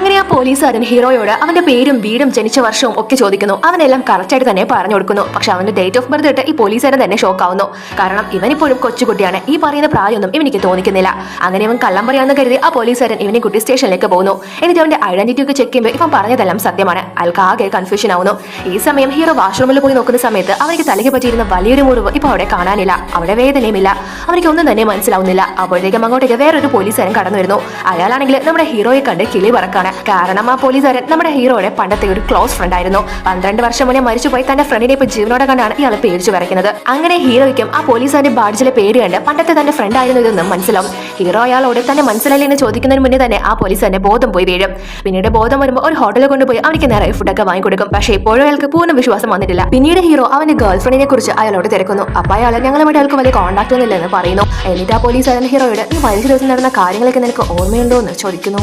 അങ്ങനെ ആ പോലീസ് പോലീസുകാരൻ ഹീറോയോട് അവന്റെ പേരും വീടും ജനിച്ച വർഷവും ഒക്കെ ചോദിക്കുന്നു. അവനെല്ലാം കറക്റ്റായിട്ട് തന്നെ പറഞ്ഞു കൊടുക്കുന്നു. പക്ഷെ അവന്റെ ഡേറ്റ് ഓഫ് ബർത്ത് ഇട്ട് ഈ പോലീസുകാരൻ തന്നെ ഷോക്ക് ആവുന്നു. കാരണം ഇവനിപ്പോഴും കൊച്ചുകുട്ടിയാണ്. ഈ പറയുന്ന പ്രായമൊന്നും ഇവനിക്ക് തോന്നിക്കുന്നില്ല. അങ്ങനെ ഇവൻ കള്ളം പറയാമെന്ന് കരുതി ആ പോലീസുകാരൻ ഇവനെ കുട്ടി സ്റ്റേഷനിലേക്ക് പോകുന്നു. എന്നിട്ട് അവന്റെ ഐഡന്റിറ്റി ഒക്കെ ചെക്ക് ചെയ്യുമ്പോൾ ഇവൻ പറഞ്ഞതെല്ലാം സത്യമാണ്. അയാൾക്ക് ആകെ കൺഫ്യൂഷൻ ആവുന്നു. ഈ സമയം ഹീറോ വാഷ്റൂമിൽ പോയി നോക്കുന്ന സമയത്ത് അവനിക്ക് തലയ്ക്ക് പറ്റിയിരുന്ന വലിയൊരു മുറിവ് ഇപ്പൊ അവിടെ കാണാനില്ല. അവിടെ വേദനയുമില്ല അവനിക്ക് ഒന്നും തന്നെ മനസ്സിലാവുന്നില്ല. അപ്പോഴത്തേക്കും അങ്ങോട്ടേക്ക് വേറൊരു പോലീസുകാരൻ കടന്നു വരുന്നു. അയാളാണെങ്കിൽ നമ്മുടെ ഹീറോയെ കണ്ട് കിളി പറക്കാണ്. കാരണം ആ പോലീസുകാരൻ നമ്മുടെ ഹീറോയുടെ പണ്ടത്തെ ഒരു ക്ലോസ് ഫ്രണ്ട് ആയിരുന്നു. പന്ത്രണ്ട് വർഷം മുന്നേ മരിച്ചുപോയി തന്റെ ഫ്രണ്ടിനെ ഇപ്പൊ ജീവനോടെ കണ്ടാണ് ഇയാൾ പേടിച്ചു വരയ്ക്കുന്നത് അങ്ങനെ ഹീറോയ്ക്കും ആ പോലീസുകാരന്റെ ബാഡ്ജിലെ പേര് കണ്ട് പണ്ടത്തെ തന്റെ ഫ്രണ്ട് ആയിരുന്നു ഇതെന്ന് മനസ്സിലാവും. ഹീറോ അയാളോട് തന്നെ മനസ്സിലായില്ല എന്ന് ചോദിക്കുന്നതിന് മുന്നേ തന്നെ ആ പോലീസ് തന്നെ ബോധം പോയി വീഴും. പിന്നീട് ബോധം വരുമ്പോൾ ഒരു ഹോട്ടലിൽ കൊണ്ടുപോയി അവനിക്ക് നേരെ ഫുഡൊക്കെ വാങ്ങിക്കൊടുക്കും പക്ഷേ ഇപ്പോഴും അയാൾക്ക് പൂർണ വിശ്വാസം വന്നിട്ടില്ല. പിന്നീട് ഹീറോ അവന്റെ ഗേൾ ഫ്രണ്ടിനെ കുറിച്ച് അയാളോട് തിരക്കുന്നു. അപ്പൊ അയാൾ ഞങ്ങളുമായിട്ട് അയാൾക്ക് വലിയ കോൺടാക്ട് ഒന്നുമില്ലെന്ന് പറയുന്നു. എന്നിട്ട് ആ പോലീസ് പോലീസുകാരൻ ഹീറോയോട് ഈ പതിനഞ്ച് ദിവസം നടന്ന കാര്യങ്ങളൊക്കെ നിനക്ക് ഓർമ്മയുണ്ടോ എന്ന് ചോദിക്കുന്നു.